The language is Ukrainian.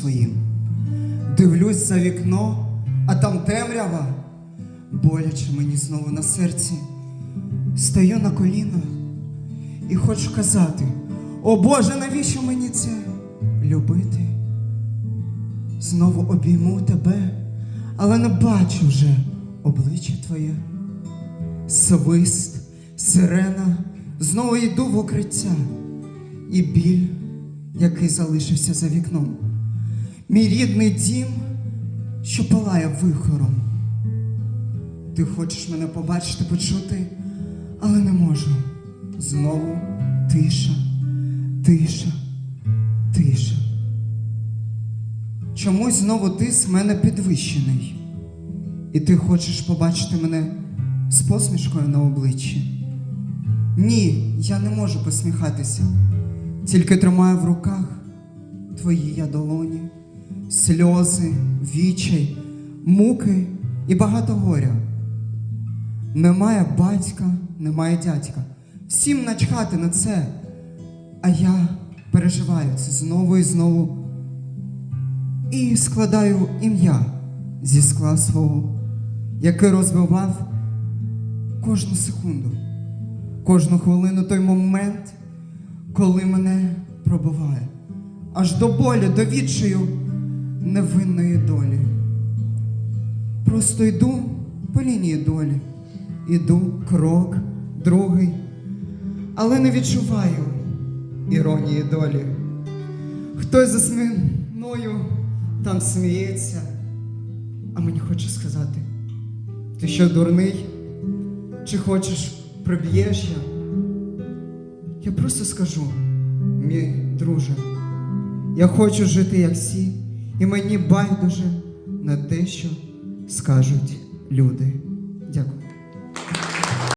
своїм. Дивлюсь за вікно, а там темрява. Боляче мені знову на серці. Стою на коліна і хочу казати: О Боже, навіщо мені це любити? Знову обійму тебе, але не бачу вже обличчя твоє. Свист, сирена, знову йду в укриття, і біль, який залишився за вікном. Мій рідний дім, що палає вихором. Ти хочеш мене побачити, почути, але не можу. Знову тиша, тиша, тиша. Чомусь знову тиск в мене підвищений. І ти хочеш побачити мене з посмішкою на обличчі. Ні, я не можу посміхатися, тільки тримаю в руках твої я долоні, сльози, вічай, муки і багато горя. Немає батька, немає дядька. Всім начхати на це. А я переживаю це знову і знову. І складаю ім'я зі скла свого, який розбивав кожну секунду, кожну хвилину той момент, коли мене пробиває, аж до болі, до відчаю невинної долі. Просто йду по лінії долі, іду крок, другий, але не відчуваю іронії долі. Хтось за мною там сміється, а мені хоче сказати, ти що дурний? Чи хочеш приб'єш я? Я просто скажу, мій друже, я хочу жити як всі, і мені байдуже на те, що скажуть люди. Дякую.